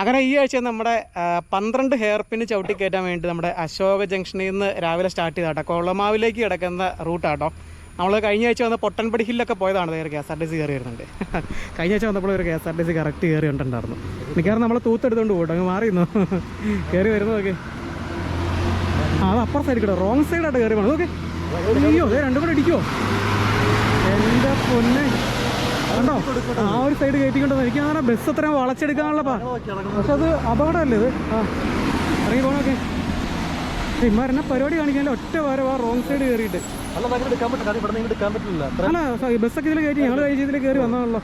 അങ്ങനെ ഈ ആഴ്ച നമ്മുടെ പന്ത്രണ്ട് ഹെയർ പിന് ചവിട്ടി കയറ്റാൻ വേണ്ടി നമ്മുടെ അശോക ജംഗ്ഷനിൽ നിന്ന് രാവിലെ സ്റ്റാർട്ട് ചെയ്താട്ടോ കൊളമാവിലേക്ക് കിടക്കുന്ന റൂട്ടാട്ടോ. നമ്മൾ കഴിഞ്ഞ ആഴ്ച വന്ന പൊട്ടൻപടി ഹില്ലൊക്കെ പോയതാണ്. വേറെ K S R T C കയറി വരുന്നുണ്ട് കഴിഞ്ഞ ആഴ്ച വന്നപ്പോൾ ഒരു K S R T C correct കയറി കണ്ടിട്ടുണ്ടായിരുന്നു മിക്കവാറും നമ്മൾ തൂത്തെടുത്തുകൊണ്ട് പോകട്ടെ അങ്ങ് മാറിയിരുന്നു കയറി വരുന്നതൊക്കെ ആ അത് അപ്പുറത്തെ സൈഡ് റോങ് സൈഡായിട്ട് കയറി വേണം ഓക്കെ അയ്യോ രണ്ടും കൂടെ ഇടിക്കുമോ എന്താ പൊന്നെ. കണ്ടോ? ആ ഒരു സൈഡ് കയറ്റിക്കൊണ്ടോ എനിക്ക് അങ്ങനെ ബസ് അത്രയും വളച്ചെടുക്കാനുള്ള പക്ഷെ അത് അപകടമല്ലേ ഇത്? ആ ഇറങ്ങി പോകണമൊക്കെ ഇമാരെന്നെ പരിപാടി കാണിക്കാനല്ലോ? ഒറ്റ വാരം ആ റോങ് സൈഡ് കയറിയിട്ട്. അല്ല ബസ്സൊക്കെ ഇതിൽ കയറ്റി. ഞങ്ങൾ കഴിച്ച് ഇതിൽ കയറി വന്നാണല്ലോ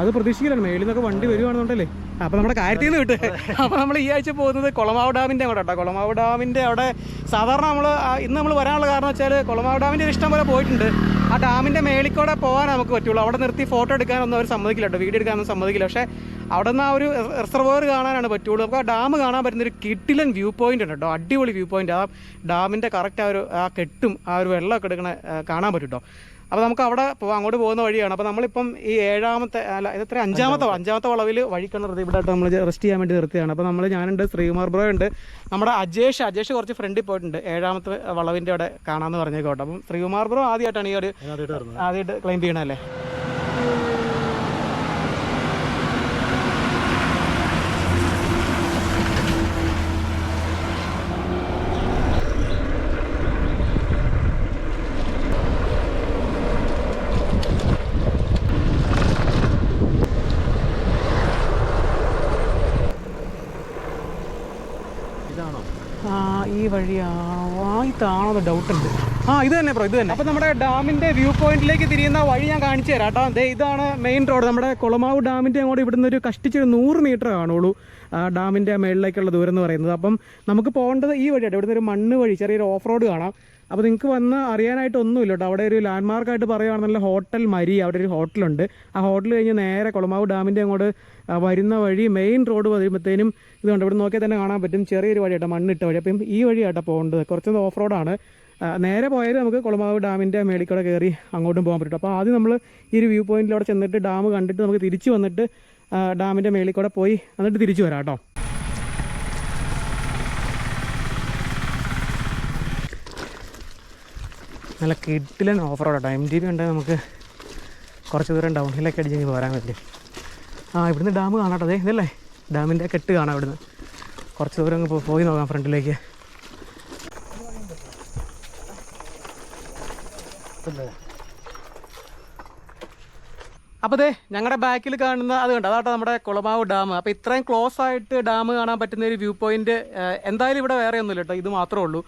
അത് പ്രതീക്ഷിക്കില്ല മേളിൽ നിന്നൊക്കെ വണ്ടി വരുവാണെന്നുണ്ടല്ലേ? അപ്പോൾ നമ്മുടെ കാര്യത്തിൽ നിന്ന് വിട്ട്. അപ്പോൾ നമ്മൾ ഈ ആഴ്ച പോകുന്നത് കൊളമാവ് ഡാമിന്റെ അങ്ങോട്ട് കേട്ടോ. കൊളമാവ് ഡാമിന്റെ അവിടെ സാധാരണ നമ്മൾ ഇന്ന് നമ്മൾ വരാനുള്ള കാരണം വെച്ചാൽ കൊളമാവ് ഡാമിന്റെ ഇഷ്ടം പോലെ പോയിട്ടുണ്ട്. ആ ഡാമിന്റെ മേളിക്കൂടെ പോകാൻ നമുക്ക് പറ്റുള്ളൂ. അവിടെ നിർത്തി ഫോട്ടോ എടുക്കാനൊന്നും അവർ സമ്മതിക്കില്ല കേട്ടോ വീഡിയോ എടുക്കാനൊന്നും സമ്മതിക്കില്ല. പക്ഷേ അവിടെ നിന്ന് ആ ഒരു റിസർവോയർ കാണാനാണ് പറ്റുള്ളൂ. അപ്പോൾ ആ ഡാം കാണാൻ പറ്റുന്ന ഒരു കിട്ടിലൻ വ്യൂ പോയിന്റ് ഉണ്ട് കേട്ടോ അടിപൊളി വ്യൂ പോയിന്റ് ആ. ഡാമിന്റെ കറക്റ്റ് ആ ഒരു ആ കെട്ടും ആ ഒരു വെള്ളമൊക്കെ എടുക്കണ കാണാൻ പറ്റും കേട്ടോ അപ്പോൾ നമുക്ക് അവിടെ അങ്ങോട്ട് പോകുന്ന വഴിയാണ്. അപ്പോൾ നമ്മളിപ്പം ഈ ഏഴാമത്തെ അല്ല ഇതെത്ര അഞ്ചാമത്തെ അഞ്ചാമത്തെ. വളവിൽ വഴി കിണർത്തി ഇവിടെ നമ്മൾ റെസ്റ്റ് ചെയ്യാൻ വേണ്ടി നിർത്തിയാണ് അപ്പോൾ നമ്മൾ ഞാനുണ്ട് ശ്രീകുമാർ ബ്രോ ഉണ്ട്. നമ്മുടെ അജേഷ് അജേഷ് കുറച്ച് ഫ്രണ്ടിൽ പോയിട്ടുണ്ട്. ഏഴാമത്തെ വളവിന്റെ അവിടെ കാണാമെന്ന് പറഞ്ഞേക്കോട്ടെ. അപ്പം ശ്രീകുമാർ ബ്രോ ആദ്യമായിട്ടാണ് ഈ ഒരു ആദ്യമായിട്ട് ക്ലൈം ചെയ്യണല്ലേ ഇതാണോ ആ ഈ വഴിയാ ആ ഇതാണോ ഡൗട്ട് ഉണ്ട്. ആ ഇത് തന്നെ ബ്രോ ഇത് തന്നെ. അപ്പോൾ നമ്മുടെ ഡാമിന്റെ വ്യൂ പോയിന്റിലേക്ക് തിരിയുന്ന വഴി ഞാൻ കാണിച്ചു തരാം കേട്ടോ. ദേ ഇതാണ് മെയിൻ റോഡ് നമ്മുടെ കുളമാവ് ഡാമിന്റെ അങ്ങോട്ട് ഇവിടുന്ന് ഒരു കഷ്ടിച്ച് നൂറ് മീറ്റർ കാണുള്ളൂ ഡാമിന്റെ മേളിലേക്കുള്ള ദൂരം എന്ന് പറയുന്നത്. അപ്പം നമുക്ക് പോകേണ്ടത് ഈ വഴിയാണ്. ഇവിടുന്ന് ഒരു മണ്ണ് വഴി ചെറിയൊരു ഓഫ് റോഡ് കാണാം. അപ്പോൾ നിങ്ങൾക്ക് വന്ന് അറിയാനായിട്ട് ഒന്നുമില്ല കേട്ടോ. അവിടെ ഒരു ലാൻഡ് മാർക്കായിട്ട് പറയുകയാണെന്നുള്ള ഹോട്ടൽ മരി അവിടെ ഒരു ഹോട്ടലുണ്ട് ആ ഹോട്ടൽ കഴിഞ്ഞ് നേരെ കുളമാവ് ഡാമിന്റെ അങ്ങോട്ട് വരുന്ന വഴി മെയിൻ റോഡ് വരുമ്പോഴത്തേനും ഇതുകൊണ്ട് ഇവിടെ നോക്കിയാൽ തന്നെ കാണാൻ പറ്റും. ചെറിയൊരു വഴിയാട്ടോ മണ്ണിട്ട വഴി. അപ്പം ഈ വഴിയാട്ടോ പോകേണ്ടത്. കുറച്ചൊന്ന് ഓഫ് റോഡാണ് നേരെ പോയാൽ നമുക്ക് കുളമാവ് ഡാമിന്റെ മേളിക്കൂടെ കൂടെ കയറി അങ്ങോട്ടും പോകാൻ പറ്റും. അപ്പോൾ ആദ്യം നമ്മൾ ഈ ഒരു വ്യൂ പോയിന്റിൽ അവിടെ ചെന്നിട്ട് ഡാം കണ്ടിട്ട് നമുക്ക് തിരിച്ചു വന്നിട്ട് ഡാമിന്റെ മേളിക്കൂടെ പോയി എന്നിട്ട് തിരിച്ചു വരാം കേട്ടോ. നല്ല കിട്ടിലൻ ഓഫർ കേട്ടോ എം ജി ബി ഉണ്ടെങ്കിൽ നമുക്ക് കുറച്ച് ദൂരം ഡൗൺ ഹില്ലൊക്കെ അടിച്ച് ഇനി പോരാൻ പറ്റും ആ ഇവിടുന്ന് ഡാം കാണാട്ടോ. അതെ ഇതല്ലേ? ഡാമിന്റെ കെട്ട് കാണാം ഇവിടുന്ന്. കുറച്ച് ദൂരം അങ്ങ് പോയി നോക്കാം ഫ്രണ്ടിലേക്ക് അപ്പോൾ അതെ ഞങ്ങളുടെ ബാക്കിൽ കാണുന്ന അത് കണ്ടോ? അതാട്ടോ നമ്മുടെ കുളമാവ് ഡാം. അപ്പോൾ ഇത്രയും ക്ലോസ് ആയിട്ട് ഡാം കാണാൻ പറ്റുന്ന ഒരു വ്യൂ പോയിന്റ് എന്തായാലും ഇവിടെ വേറെ ഒന്നുമില്ല കേട്ടോ ഇത് മാത്രമേ ഉള്ളൂ.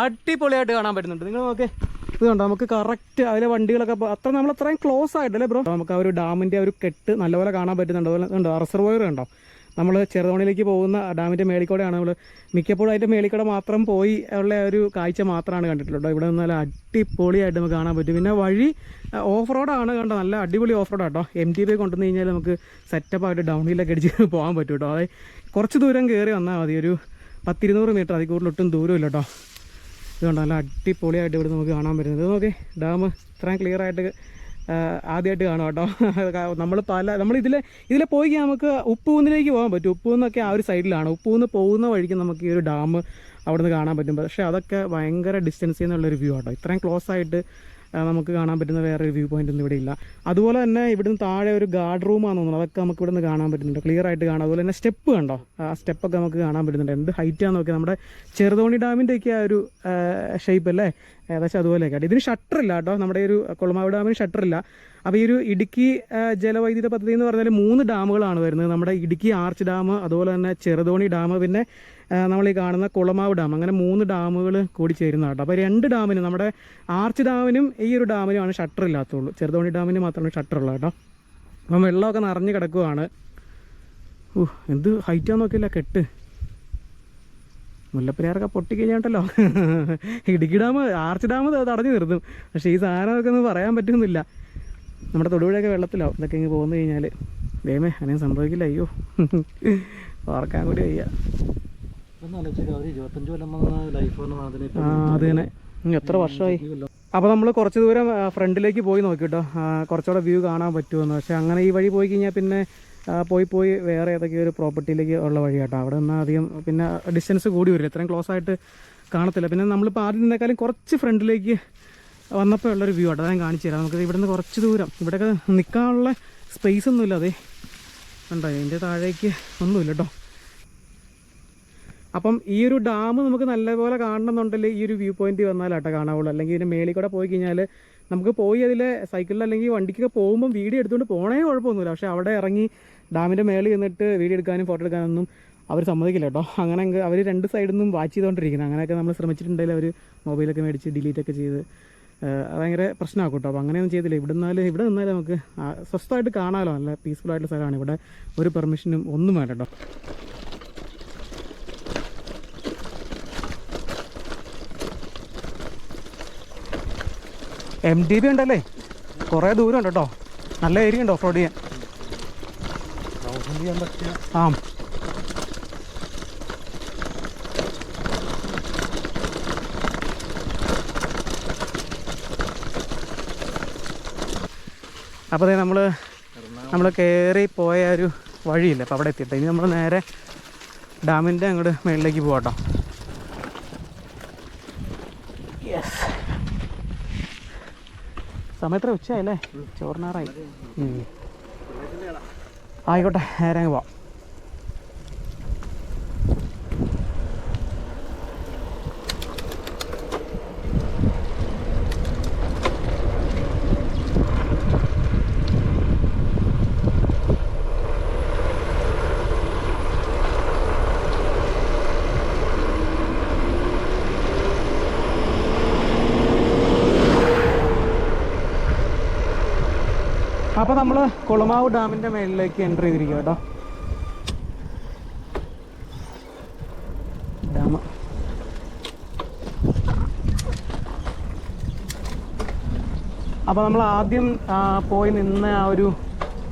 അടിപൊളിയായിട്ട് കാണാൻ പറ്റുന്നുണ്ട്. നിങ്ങൾ നോക്കേ. ഇത് കണ്ടോ? നമുക്ക് കറക്റ്റ് അതിലെ വണ്ടികളൊക്കെ അത്ര നമ്മൾ അത്രയും ക്ലോസ് ആയിട്ടല്ലേ ബ്രോ നമുക്ക് ആ ഒരു ഡാമിന്റെ ഒരു കെട്ട് നല്ലപോലെ കാണാൻ പറ്റുന്നുണ്ട്. അതുപോലെ ഉണ്ടോ റിസർവോയർ കണ്ടോ? നമ്മൾ ചെറുതോണിയിലേക്ക് പോകുന്ന ഡാമിന്റെ മേളിക്കൂടെയാണ് നമ്മൾ മിക്കപ്പോഴും അതിന്റെ മേളിക്കൂടെ മാത്രം പോയി ഉള്ള ഒരു കാഴ്ച മാത്രമാണ് കണ്ടിട്ടുള്ളത്. ഇവിടെ നല്ല അടിപൊളിയായിട്ട് നമുക്ക് കാണാൻ പറ്റും. പിന്നെ വഴി ഓഫ് റോഡാണ് കണ്ടോ നല്ല അടിപൊളി ഓഫ് റോഡാണ് കേട്ടോ എം ടി ബി കൊണ്ടുവന്ന് കഴിഞ്ഞാൽ നമുക്ക് സെറ്റപ്പായിട്ട് ഡൗൺ ഹില്ലൊക്കെ അടിച്ച് പോകാൻ പറ്റും കേട്ടോ. അതായത് കുറച്ച് ദൂരം കയറി വന്നാൽ മതി. ഒരു പത്തിരുന്നൂറ് മീറ്റർ അതിൽ കൂടുതൽ ഒട്ടും ദൂരമില്ല കേട്ടോ. ഇതുകൊണ്ട് നല്ല അടിപൊളിയായിട്ട് ഇവിടെ നമുക്ക് കാണാൻ പറ്റുന്നത് നോക്കി ഡാം ഇത്രയും ക്ലിയർ ആയിട്ട് ആദ്യമായിട്ട് കാണും കേട്ടോ നമ്മൾ പല നമ്മൾ ഇതിലെ ഇതിലെ പോയി നമുക്ക് ഉപ്പൂന്നിലേക്ക് പോകാൻ പറ്റും. ഉപ്പൂന്നൊക്കെ ആ ഒരു സൈഡിലാണ്. ഉപ്പൂന്ന് പോകുന്ന വഴിക്ക് നമുക്ക് ഈ ഒരു ഡാം അവിടെ നിന്ന് കാണാൻ പറ്റും. പക്ഷേ അതൊക്കെ ഭയങ്കര ഡിസ്റ്റൻസിൽ നിന്നുള്ളൊരു വ്യൂ ആട്ടോ ഇത്രയും ക്ലോസ് ആയിട്ട് നമുക്ക് കാണാൻ പറ്റുന്ന വേറെ ഒരു വ്യൂ പോയിന്റ് ഒന്നും ഇവിടെ ഇല്ല. അതുപോലെ തന്നെ ഇവിടുന്ന് താഴെ ഒരു ഗാർഡ് റൂമാണെന്ന് തോന്നുന്നു. അതൊക്കെ നമുക്ക് ഇവിടുന്ന് കാണാൻ പറ്റുന്നുണ്ട്. ക്ലിയർ ആയിട്ട് കാണാം. അതുപോലെ തന്നെ സ്റ്റെപ്പ് കണ്ടോ? ആ സ്റ്റെപ്പൊക്കെ നമുക്ക് കാണാൻ പറ്റുന്നുണ്ട്. എന്ത് ഹൈറ്റാന്ന് നോക്കിയാൽ നമ്മുടെ ചെറുതോണി ഡാമിന്റെയൊക്കെ ആ ഒരു ഷേപ്പ് അല്ലേ? ഏകദേശം അതുപോലെയൊക്കെ ആയിട്ട് ഇതിന് ഷട്ടർ ഇല്ല കേട്ടോ. നമ്മുടെ ഒരു കൊളമാവ് ഡാമിന് ഷട്ടർ ഇല്ല അപ്പോൾ ഈ ഒരു ഇടുക്കി ജലവൈദ്യുത പദ്ധതി എന്ന് പറഞ്ഞാൽ മൂന്ന് ഡാമുകളാണ് വരുന്നത്. നമ്മുടെ ഇടുക്കി ആർച്ച് ഡാം അതുപോലെ തന്നെ ചെറുതോണി ഡാം പിന്നെ നമ്മൾ ഈ കാണുന്ന കുളമാവ് ഡാം. അങ്ങനെ മൂന്ന് ഡാമുകൾ കൂടി ചേരുന്ന കേട്ടോ. അപ്പോൾ രണ്ട് ഡാമിനും നമ്മുടെ ആർച്ച് ഡാമിനും ഈ ഒരു ഡാമിനുമാണ് ഷട്ടർ ഇല്ലാത്തുള്ളൂ ചെറുതോണി ഡാമിന് മാത്രമാണ് ഷട്ടർ ഉള്ളത് കേട്ടോ. അപ്പം വെള്ളമൊക്കെ നിറഞ്ഞ് കിടക്കുവാണ്. ഓ എന്ത് ഹൈറ്റാന്ന് നോക്കിയില്ല കെട്ട്. മുല്ലപ്പെരിയാറൊക്കെ പൊട്ടിക്കഴിഞ്ഞാട്ടല്ലോ ഇടുക്കി ഡാം ആർച്ച് ഡാം തടഞ്ഞു നിർത്തും. പക്ഷേ ഈ സാധനമൊക്കെ ഒന്നും പറയാൻ പറ്റുന്നില്ല. നമ്മുടെ തൊടുപുഴയൊക്കെ വെള്ളത്തിലാവും ഇതൊക്കെ ഇങ്ങ് പോകുന്നു കഴിഞ്ഞാൽ വേമേ അങ്ങനെ സംഭവിക്കില്ല. അയ്യോ. ഓർക്കാൻ കൂടി വയ്യ. അത് തന്നെ എത്ര വർഷമായി? അപ്പോൾ നമ്മൾ കുറച്ച് ദൂരം ഫ്രണ്ടിലേക്ക് പോയി നോക്കി കേട്ടോ കുറച്ചുകൂടെ വ്യൂ കാണാൻ പറ്റുമെന്ന്. പക്ഷേ അങ്ങനെ ഈ വഴി പോയി കഴിഞ്ഞാൽ പിന്നെ പോയി പോയി വേറെ ഏതൊക്കെയോ ഒരു പ്രോപ്പർട്ടിയിലേക്ക് ഉള്ള വഴി കേട്ടോ അവിടെ നിന്നാൽ അധികം പിന്നെ ഡിസ്റ്റൻസ് കൂടി വരില്ല. ഇത്രയും ക്ലോസ് ആയിട്ട് കാണത്തില്ല. പിന്നെ നമ്മളിപ്പോൾ ആദ്യം നിന്നേക്കാളും കുറച്ച് ഫ്രണ്ടിലേക്ക് വന്നപ്പോൾ ഉള്ളൊരു വ്യൂ ആട്ടോ. ഞാൻ കാണിച്ചു തരാം. നമുക്ക് ഇവിടുന്ന് കുറച്ച് ദൂരം. ഇവിടെയൊക്കെ നിൽക്കാനുള്ള സ്പേസ് ഒന്നുമില്ല അതെ ഉണ്ടോ ഇതിന്റെ താഴേക്ക് ഒന്നുമില്ല കേട്ടോ അപ്പം ഈ ഒരു ഡാം നമുക്ക് നല്ലപോലെ കാണണമെന്നുണ്ടെങ്കിൽ ഈ ഒരു വ്യൂ പോയിന്റ് വന്നാലാട്ടോ കാണാവുള്ളൂ. അല്ലെങ്കിൽ ഇതിന്റെ മേളിൽ കൂടെ പോയി കഴിഞ്ഞാൽ നമുക്ക് പോയി അതിൽ സൈക്കിളിൽ അല്ലെങ്കിൽ വണ്ടിക്കൊക്കെ പോകുമ്പോൾ വീഡിയോ എടുത്തുകൊണ്ട് പോണേ കുഴപ്പമൊന്നുമില്ല. പക്ഷേ അവിടെ ഇറങ്ങി ഡാമിന്റെ മേളിൽ നിന്നിട്ട് വീഡിയോ എടുക്കാനും ഫോട്ടോ എടുക്കാനൊന്നും അവർ സമ്മതിക്കില്ല കേട്ടോ. അങ്ങനെ അവർ രണ്ട് സൈഡിൽ നിന്നും വാച്ച് ചെയ്തുകൊണ്ടിരിക്കുന്നത് അങ്ങനെയൊക്കെ നമ്മൾ ശ്രമിച്ചിട്ടുണ്ടെങ്കിൽ അവർ മൊബൈലൊക്കെ മേടിച്ച് ഡിലീറ്റൊക്കെ ചെയ്ത് ഭയങ്കര പ്രശ്നമാക്കും കേട്ടോ. അപ്പോൾ അങ്ങനെയൊന്നും ചെയ്തില്ല ഇവിടെ നിന്നാലും ഇവിടെ നിന്നാലും നമുക്ക് സ്വസ്ഥമായിട്ട് കാണാമല്ലോ നല്ല പീസ്ഫുൾ ആയിട്ടുള്ള സ്ഥലമാണ്. ഇവിടെ ഒരു പെർമിഷനും ഒന്നും വേണ്ട കേട്ടോ. എം ടി ബി ഉണ്ടല്ലേ? കുറേ ദൂരം ഉണ്ട് കേട്ടോ. നല്ല ഏരിയ ഉണ്ട് ഓഫ് റോഡ് ചെയ്യാൻ. ആ. അപ്പോൾ നമ്മൾ നമ്മൾ കയറി പോയ ഒരു വഴിയില്ല? അപ്പോൾ അവിടെ എത്തിയിട്ട്. ഇനി നമ്മൾ നേരെ ഡാമിന്റെ അങ്ങോട്ട് മുകളിലേക്ക് പോകട്ടോ യെസ് സമയത്ര ഉച്ചയല്ലേ ചോറിനാറായി. ആയിക്കോട്ടെ നേരെ പോവാം. അപ്പോൾ നമ്മൾ കുളമാവ് ഡാമിന്റെ മേളിലേക്ക് എന്റർ ചെയ്തിരിക്കുക കേട്ടോ ഡാം. അപ്പോൾ നമ്മൾ ആദ്യം പോയി നിന്ന ആ ഒരു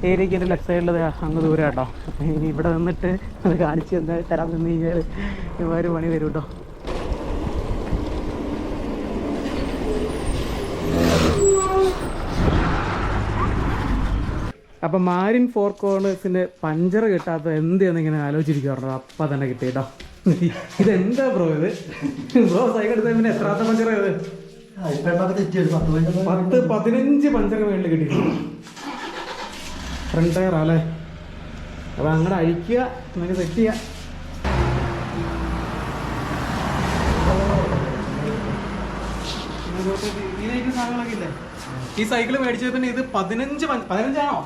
ഏരിയയ്ക്ക് എന്റെ ലെഫ്റ്റ് സൈഡിൽ അങ്ങ് ദൂരം കേട്ടോ ഇനി ഇവിടെ നിന്നിട്ട് അത് കാണിച്ച് തരാൻ നിന്ന് കഴിഞ്ഞാൽ ഒരു പണി വരും കേട്ടോ അപ്പം മാരിൻ ഫോർ കോർണേഴ്സിന് പഞ്ചർ കിട്ടാത്ത എന്ത് ഇങ്ങനെ ആലോചിച്ചിരിക്കാറുണ്ടോ അപ്പ തന്നെ കിട്ടിയിട്ടോ ഇതെന്താ ബ്രോ ഇത്? ബ്രോ സൈക്കിൾ എടുത്ത പിന്നെ എത്രാത്ത പഞ്ചർ ഇത്? പത്ത് പതിനഞ്ച് പഞ്ചർ മേളിൽ കിട്ടി. ഫ്രണ്ട് ടയർ അല്ലേ? അപ്പം അങ്ങോട്ട് അഴിക്കുക എന്നിട്ട് സെറ്റ് ചെയ്യുക ഈ സൈക്കിൾ മേടിച്ചത് പിന്നെ ഇത് പതിനഞ്ച് പതിനഞ്ചാണോ?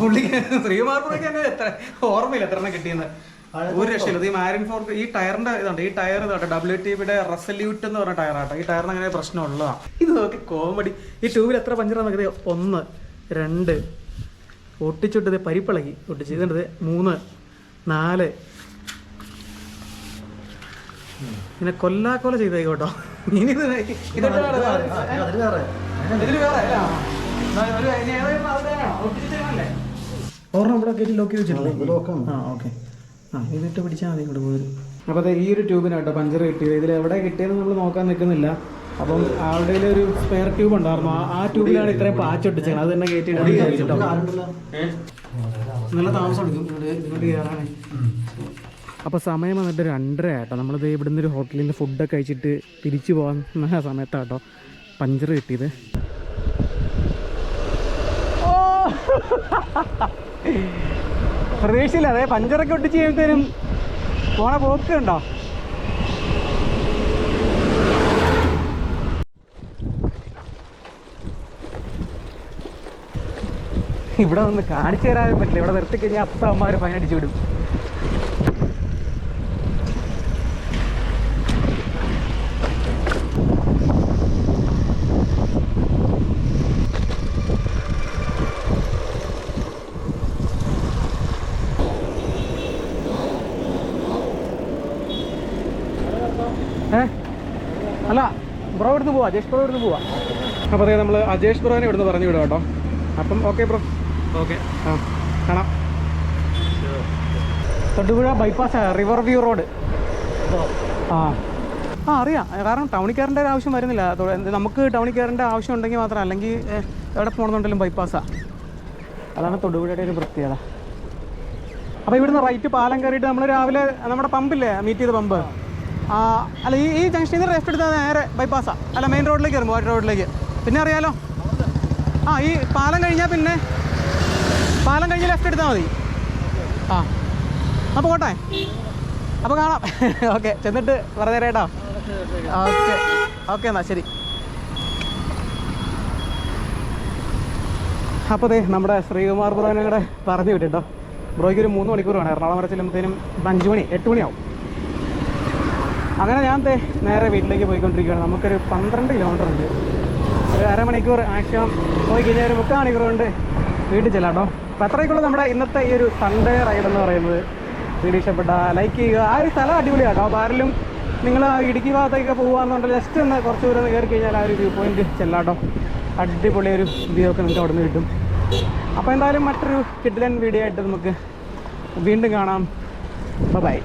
പുള്ളിക്ക് ശ്രീമാർപ്പുറയ്ക്ക് തന്നെ എത്ര ഓർമ്മയില്ല എത്ര എണ്ണം കിട്ടിയെന്ന്. ഒരു രക്ഷയില്ല. ഈ മാരിൻ ഫോർ ഈ ടയറിന്റെ ഇതുണ്ട്. ഈ ടയർ ഇതാട്ടെ ഡബ്ല്യു ടിയുടെ റസല്യൂട്ട് എന്ന് പറഞ്ഞ ടയറാട്ടോ ഈ ടയറിന് അങ്ങനെ പ്രശ്നമുള്ളതാണ് ഇത് നോക്കി കോമഡി ഈ ട്യൂബിൽ എത്ര പഞ്ചറാന്ന് നോക്കിയത്? ഒന്ന് രണ്ട് ഒട്ടിച്ചിട്ടത് പരിപ്പിളകി. ഒട്ടിച്ച്. ഇതുണ്ടത് മൂന്ന് നാല്. പിന്നെ കൊല്ലാക്കൊല ചെയ്തേക്കോട്ടോ ഇനി ഇത് വേറെ ഒരു ഏതായാലും അത്? ഒരെണ്ണം ഇവിടെ കയറ്റി ലോക്ക് വെച്ചിട്ടില്ലേ ലോക്കാണ്. ആ ഓക്കെ ആ ഇതിട്ട് പിടിച്ചാൽ മതി ഇങ്ങോട്ട് പോയത്. അപ്പോൾ അതെ ഈ ഒരു ട്യൂബിനാട്ടോ പഞ്ചർ കിട്ടിയത്. ഇതിൽ എവിടെ കിട്ടിയത് നമ്മൾ നോക്കാൻ നിൽക്കുന്നില്ല. അപ്പം അവിടെ ഒരു സ്പെയർ ട്യൂബ് ഉണ്ടായിരുന്നു. ആ- ആ ട്യൂബിലാണ് ഇത്രയും പാച്ചൊട്ടിച്ചത് അത് തന്നെ കയറ്റി നല്ല താമസം എടുക്കും. ഇങ്ങോട്ട് ഇങ്ങോട്ട് കയറാനേ അപ്പോൾ സമയം വന്നിട്ട് രണ്ടര ആട്ടോ. നമ്മളിത് ഇവിടുന്ന് ഒരു ഹോട്ടലിൽ നിന്ന് ഫുഡൊക്കെ കഴിച്ചിട്ട് തിരിച്ചു പോകാൻ സമയത്താട്ടോ പഞ്ചർ കിട്ടിയത്. പ്രതീക്ഷയില്ല. അതെ പഞ്ചറൊക്കെ ഒട്ടിച്ച് കഴിയുമ്പോഴത്തേനും പോണ പോക്ക് ഉണ്ടോ ഇവിടെ ഒന്ന് കാണിച്ചു തരാനും പറ്റില്ല. ഇവിടെ നിർത്തി കഴിഞ്ഞാൽ അപ്പം അമ്മമാർ ഫൈൻ അടിച്ചു വിടും ഏ അല്ല ബ്രോ ഇവിടുന്ന് പോവാ അജേഷ് ബ്രോ ഇവിടുന്ന് പോവാം. അപ്പോൾ അതെ നമ്മൾ അജേഷ് ബ്രോനെ ഇവിടുന്ന് പറഞ്ഞു വിടാം കേട്ടോ. അപ്പം ഓക്കെ ബ്രോ ഓക്കെ ആ കാണാം. Thodupuzha bypass river view road ആ. ആ അറിയാം. കാരണം ടൗണിൽ കയറേണ്ട ഒരു ആവശ്യം വരുന്നില്ല. നമുക്ക് ടൗണിൽ കയറേണ്ട ആവശ്യം ഉണ്ടെങ്കിൽ മാത്രം അല്ലെങ്കിൽ എവിടെ പോകണമെന്നുണ്ടെങ്കിലും ബൈപ്പാസാണ് അതാണ് തൊടുപുഴയുടെ ഒരു പ്രത്യേകത. അപ്പോൾ ഇവിടുന്ന് റൈറ്റ് പാലം കയറിയിട്ട് നമ്മൾ രാവിലെ നമ്മുടെ പമ്പില്ലേ മീറ്റ് ചെയ്ത പമ്പ് അല്ല ഈ ഈ ജംഗ്ഷനിൽ നിന്ന് ലെഫ്റ്റ് എടുത്താൽ നേരെ ബൈപ്പാസാണ് അല്ല മെയിൻ റോഡിലേക്ക് കയറും വൈറ്റ് റോഡിലേക്ക് പിന്നെ അറിയാലോ? ആ ഈ പാലം കഴിഞ്ഞാൽ പിന്നെ പാലം കഴിഞ്ഞ് ലെഫ്റ്റ് എടുത്താൽ മതി. ആ അപ്പോൾ പോട്ടെ അപ്പോൾ കാണാം. ഓക്കെ ചെന്നിട്ട് തരാം കേട്ടോ. ഓക്കെ ഓക്കെ എന്നാൽ ശരി. അപ്പോൾ ദേ നമ്മുടെ ശ്രീകുമാർ ബ്രോനെ കൂടെ പറഞ്ഞു വിട്ടിട്ടോ. ബ്രോയ്ക്ക് ഒരു മൂന്ന് മണിക്കൂർ വേണം. എറണാകുളം വരെ ചെല്ലുമ്പോഴത്തേനും അഞ്ച് മണി എട്ട് മണിയാവും. അങ്ങനെ ഞാൻ നേരെ വീട്ടിലേക്ക് പോയിക്കൊണ്ടിരിക്കുകയാണ്. നമുക്കൊരു പന്ത്രണ്ട് കിലോമീറ്റർ ഉണ്ട്. ഒരു അരമണിക്കൂർ മാക്സിമം പോയി കഴിഞ്ഞാൽ ഒരു മുക്കാൽ മണിക്കൂർ കൊണ്ട് വീട്ടിൽ ചെല്ലാം കേട്ടോ. അപ്പോൾ അത്രയ്ക്കുള്ള നമ്മുടെ ഇന്നത്തെ ഈ ഒരു സൺഡേ റൈഡ് എന്ന് പറയുന്നത് വീഡിയോ ഇഷ്ടപ്പെട്ട ലൈക്ക് ചെയ്യുക. ആ ഒരു സ്ഥലം അടിപൊളിയാണ് കേട്ടോ അപ്പോൾ ആരെങ്കിലും നിങ്ങൾ ഇടുക്കി ഭാഗത്തേക്ക് പോകുകയാണെന്നുണ്ടെങ്കിൽ ജസ്റ്റ് ഒന്ന് കുറച്ച് ദൂരം കയറി കഴിഞ്ഞാൽ ആ ഒരു വ്യൂ പോയിന്റ് ചെല്ലാട്ടോ അടിപൊളി ഒരു വ്യൂ ഒക്കെ നിങ്ങൾക്ക് അവിടെ നിന്ന് കിട്ടും. അപ്പോൾ എന്തായാലും മറ്റൊരു കിഡിലൻ വീഡിയോ ആയിട്ട് നമുക്ക് വീണ്ടും കാണാം. ബൈ